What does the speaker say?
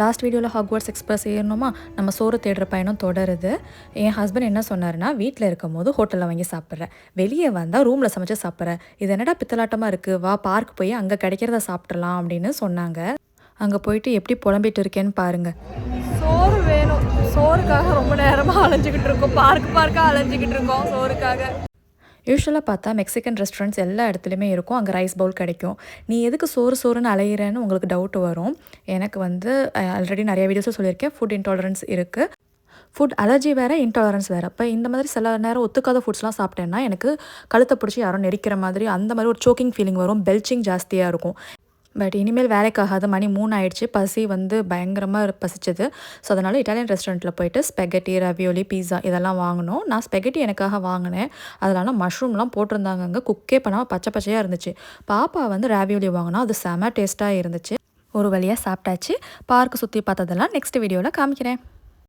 Last வீடியோவில் Hogwarts express ஏறணுமா? நம்ம சோறு தேடுற பயணம் தொடருது. என் ஹஸ்பண்ட் என்ன சொன்னார்னா வீட்டில் இருக்கும் போது ஹோட்டலில் வாங்கி சாப்பிட்றேன். வெளியே வந்தால் ரூமில் சமைச்சு சாப்பிட்றேன். இது என்னடா பித்தலாட்டமாக இருக்குது வா பார்க் போய் அங்கே கிடைக்கிறத சாப்பிட்றலாம் அப்படின்னு சொன்னாங்க. அங்கே போயிட்டு எப்படி புலம்பிட்டு இருக்கேன்னு பாருங்கள் சோறு வேணும். சோறுக்காக ரொம்ப நேரமாக அலைஞ்சிக்கிட்டு இருக்கோம். பார்க் பார்க்காக அலைஞ்சிக்கிட்டு இருக்கோம் சோறுக்காக. யூஸ்வலாக பார்த்தா மெக்சிகன் ரெஸ்டாரண்ட்ஸ் எல்லா இடத்துலையுமே இருக்கும். அங்கே ரைஸ் பவுல் கிடைக்கும். நீ எதுக்கு சோறு சோறுன்னு அலையிறேன்னு உங்களுக்கு டவுட் வரும். எனக்கு வந்து ஆல்ரெடி நிறைய வீடியோஸில் சொல்லியிருக்கேன். ஃபுட் இன்டாலரன்ஸ் இருக்குது ஃபுட் அலர்ஜி வேறு இன்டாலரன்ஸ் வேறு. அப்போ இந்த மாதிரி சில நேரம் ஒத்துக்காத ஃபுட்ஸ்லாம் சாப்பிட்டேன்னா எனக்கு கழுத்தை பிடிச்சி யாரும் நெரிக்கிற மாதிரி அந்த மாதிரி ஒரு சோக்கிங் ஃபீலிங் வரும். பெல்ச்சிங் ஜாஸ்தியாக இருக்கும். பட் இனிமேல் வேலைக்காகாத மணி மூணு ஆயிடுச்சு பசி வந்து பயங்கரமாக பசிச்சது. ஸோ அதனால் இட்டாலியன் ரெஸ்டாரண்ட்டில் போயிட்டு ஸ்பெகட்டி ரவியோலி பீஸா இதெல்லாம் வாங்கினோம். நான் ஸ்பெகட்டி எனக்காக வாங்கினேன். அதனால மஷ்ரூம்லாம் போட்டிருந்தாங்க அங்கே. குக்கே பண்ணாமல் பச்சை பச்சையாக இருந்துச்சு. பாப்பா வந்து ராவியோலி வாங்கினா அது செம டேஸ்ட்டாக இருந்துச்சு. ஒரு வழியாக சாப்பிட்டாச்சு. பார்க்கு சுற்றி பார்த்ததெல்லாம் நெக்ஸ்ட் வீடியோவில் காமிக்கிறேன்.